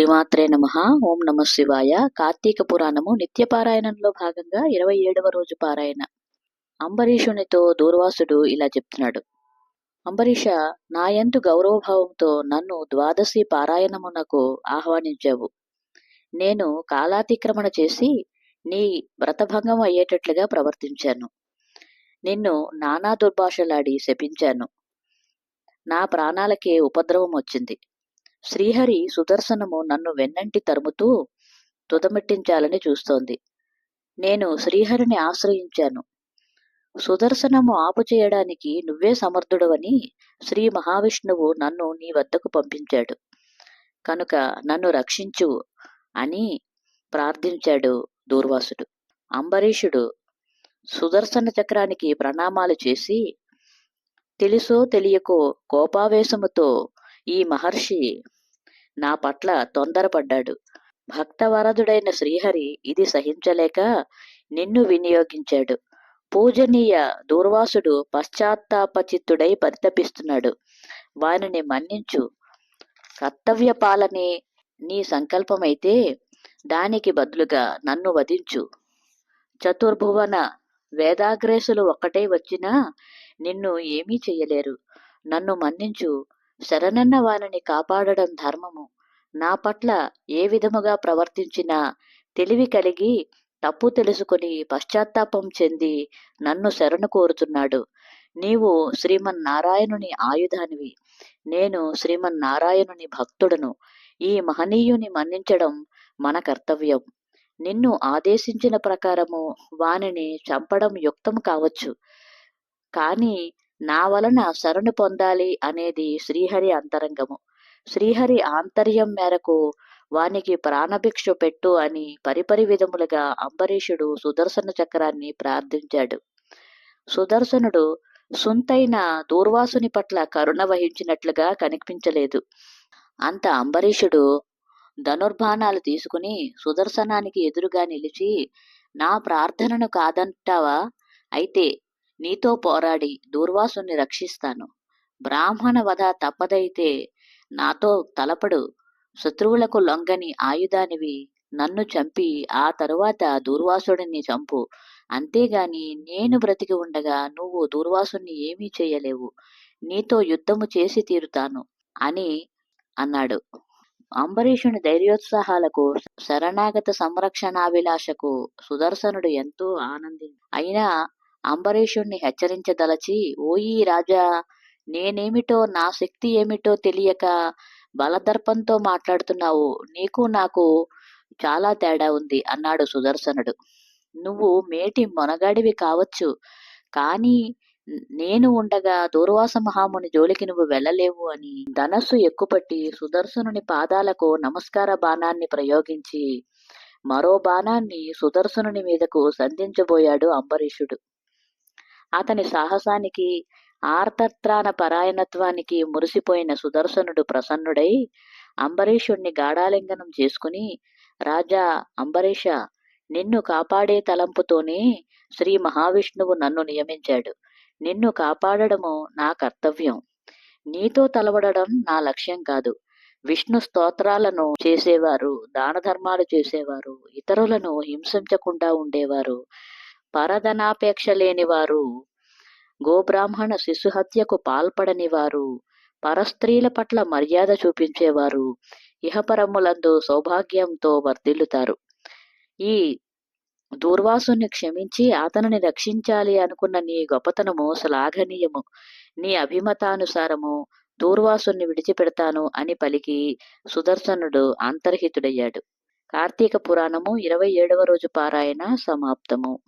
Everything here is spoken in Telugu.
శ్రీమాత్రే నమ. ఓం నమ శివాయ. కార్తీక పురాణము నిత్య పారాయణంలో భాగంగా ఇరవై ఏడవ రోజు పారాయణ. అంబరీషునితో దూర్వాసుడు ఇలా చెప్తున్నాడు. అంబరీష నాయందు గౌరవభావంతో నన్ను ద్వాదశి పారాయణమునకు ఆహ్వానించావు. నేను కాలాతిక్రమణ చేసి నీ వ్రతభంగం అయ్యేటట్లుగా ప్రవర్తించాను. నిన్ను నానా దుర్భాషలాడి శపించాను. నా ప్రాణాలకే ఉపద్రవం వచ్చింది. శ్రీహరి సుదర్శనము నన్ను వెన్నంటి తరుముతూ తుదమిట్టించాలని చూస్తోంది. నేను శ్రీహరిని ఆశ్రయించాను. సుదర్శనము ఆపు చేయడానికి నువ్వే సమర్థుడవని శ్రీ మహావిష్ణువు నన్ను నీ వద్దకు పంపించాడు. కనుక నన్ను రక్షించు అని ప్రార్థించాడు దూర్వాసుడు. అంబరీషుడు సుదర్శన చక్రానికి ప్రణామాలు చేసి తెలుసో తెలియకో కోపావేశముతో ఈ మహర్షి నా పట్ల తొందరపడ్డాడు. భక్తవరదుడైన శ్రీహరి ఇది సహించలేక నిన్ను వినియోగించాడు. పూజనీయ దూర్వాసుడు పశ్చాత్తాపచిత్తుడై పరితపిస్తున్నాడు. వానిని మన్నించు. కర్తవ్య పాలనే నీ సంకల్పమైతే దానికి బదులుగా నన్ను వధించు. చతుర్భువన వేదాగ్రేసులు ఒక్కటే వచ్చినా నిన్ను ఏమీ చెయ్యలేరు నన్ను మన్నించు. శరణన్న వారిని కాపాడడం ధర్మము. నా పట్ల ఏ విధముగా ప్రవర్తించినా తెలివి కలిగి తప్పు తెలుసుకుని పశ్చాత్తాపం చెంది నన్ను శరణు కోరుతున్నాడు. నీవు శ్రీమన్నారాయణుని ఆయుధానివి. నేను శ్రీమన్నారాయణుని భక్తుడను. ఈ మహనీయుని మన్నించడం మన కర్తవ్యం. నిన్ను ఆదేశించిన ప్రకారము వానిని చంపడం యుక్తం కావచ్చు. కానీ నా వలన శరణు పొందాలి అనేది శ్రీహరి అంతరంగము. శ్రీహరి ఆంతర్యం మేరకు వానికి ప్రాణభిక్ష పెట్టు అని పరిపరి విధములుగా అంబరీషుడు సుదర్శన చక్రాన్ని ప్రార్థించాడు. సుదర్శనుడు సుంతైన దూర్వాసుని పట్ల కరుణ వహించినట్లుగా కనిపించలేదు. అంత అంబరీషుడు ధనుర్బాణాలు తీసుకుని సుదర్శనానికి ఎదురుగా నిలిచి నా ప్రార్థనను కాదంటావా? అయితే నీతో పోరాడి దూర్వాసుని రక్షిస్తాను. బ్రాహ్మణ వధ తప్పదైతే నాతో తలపడు. శత్రువులకు లొంగని ఆయుధానివి నన్ను చంపి ఆ తరువాత దూర్వాసుడిని చంపు. అంతేగాని నేను బ్రతికి ఉండగా నువ్వు దూర్వాసుని ఏమీ చేయలేవు. నీతో యుద్ధము చేసి తీరుతాను అని అన్నాడు. అంబరీషుని ధైర్యోత్సాహాలకు శరణాగత సంరక్షణాభిలాషకు సుదర్శనుడు ఎంతో ఆనంది అయినా అంబరీషుణ్ణి హెచ్చరించదలచి ఓయి రాజా నేనేమిటో నా శక్తి ఏమిటో తెలియక బలదర్పంతో మాట్లాడుతున్నావు. నీకు నాకు చాలా తేడా ఉంది అన్నాడు సుదర్శనుడు. నువ్వు మేటి మొనగాడివి కావచ్చు కానీ నేను ఉండగా దూర్వాస మహాముని జోలికి నువ్వు వెళ్ళలేవు అని ధనస్సు ఎక్కుపట్టి సుదర్శనుని పాదాలకు నమస్కార బాణాన్ని ప్రయోగించి మరో బాణాన్ని సుదర్శనుని మీదకు సంధించబోయాడు అంబరీషుడు. అతని సాహసానికి ఆర్తత్రాన పరాయణత్వానికి మురిసిపోయిన సుదర్శనుడు ప్రసన్నుడై అంబరీషుణ్ణి గాఢాలింగనం చేసుకుని రాజా అంబరీష నిన్ను కాపాడే తలంపుతోనే శ్రీ మహావిష్ణువు నన్ను నియమించాడు. నిన్ను కాపాడడము నా కర్తవ్యం. నీతో తలవడడం నా లక్ష్యం కాదు. విష్ణు స్తోత్రాలను చేసేవారు దాన ధర్మాలు చేసేవారు ఇతరులను హింసించకుండా ఉండేవారు. పరధనాపేక్ష లేనివారు గోబ్రాహ్మణ శిశుహత్యకు పాల్పడని వారు పరస్త్రీల పట్ల మర్యాద చూపించేవారు. ఇహపరములందు సౌభాగ్యంతో వర్ధిల్లుతారు. ఈ దూర్వాసుని క్షమించి అతనిని రక్షించాలి అనుకున్న నీ గొప్పతనము శ్లాఘనీయము. నీ అభిమతానుసారము దూర్వాసుని విడిచిపెడతాను అని పలికి సుదర్శనుడు అంతర్హితుడయ్యాడు. కార్తీక పురాణము ఇరవై ఏడవ రోజు పారాయణ సమాప్తము.